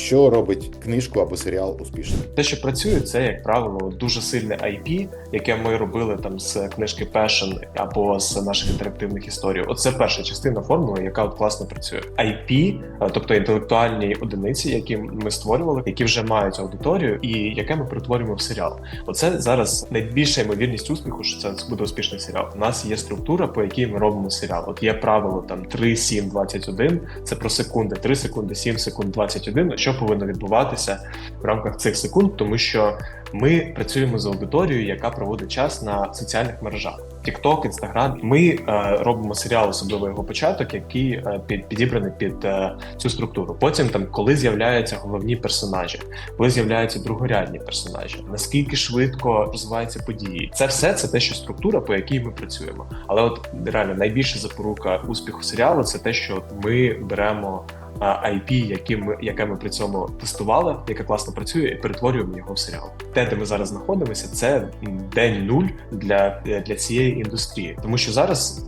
Що робить книжку або серіал успішним? Те, що працює, це як правило дуже сильне IP, яке ми робили там з книжки Passion або з наших інтерактивних історій. Оце перша частина формули, яка от класно працює. IP, е, тобто інтелектуальні одиниці, які ми створювали, які вже мають аудиторію, і яке ми перетворюємо в серіал. Оце зараз найбільша ймовірність успіху, що це буде успішний серіал. У нас є структура, по якій ми робимо серіал. От є правило там 3, 7, 21, Це про секунди, 3 секунди, 7 секунд, 21. Що повинно відбуватися в рамках цих секунд, тому що ми працюємо з аудиторією, яка проводить час на соціальних мережах. TikTok, Instagram. Ми е, робимо серіал, особливо його початок, який е, під, підібраний під е, цю структуру. Потім там, коли з'являються головні персонажі, коли з'являються другорядні персонажі, наскільки швидко розвиваються події. Це все це те, що структура, по якій ми працюємо. Але от реально найбільша запорука успіху серіалу це те, що ми беремо. IP, яке ми, яке ми при цьому тестували, яке класно працює, і перетворюємо його в серіал. Те, де ми зараз знаходимося, це день нуль для, для цієї індустрії, тому що зараз.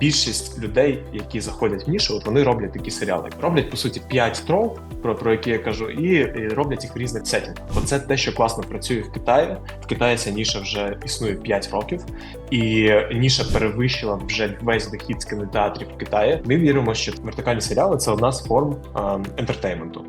Більшість людей, які заходять в нішу, от вони роблять такі серіали. Роблять по суті 5 троп, про, про які я кажу, і, і роблять їх в різних сетінгах. Оце те, що класно працює в Китаї. В Китаї ця ніша вже існує 5 років, і ніша перевищила вже весь дохід з кінотеатрів в Китаї. Ми віримо, що вертикальні серіали це одна з форм ем, ентертейменту.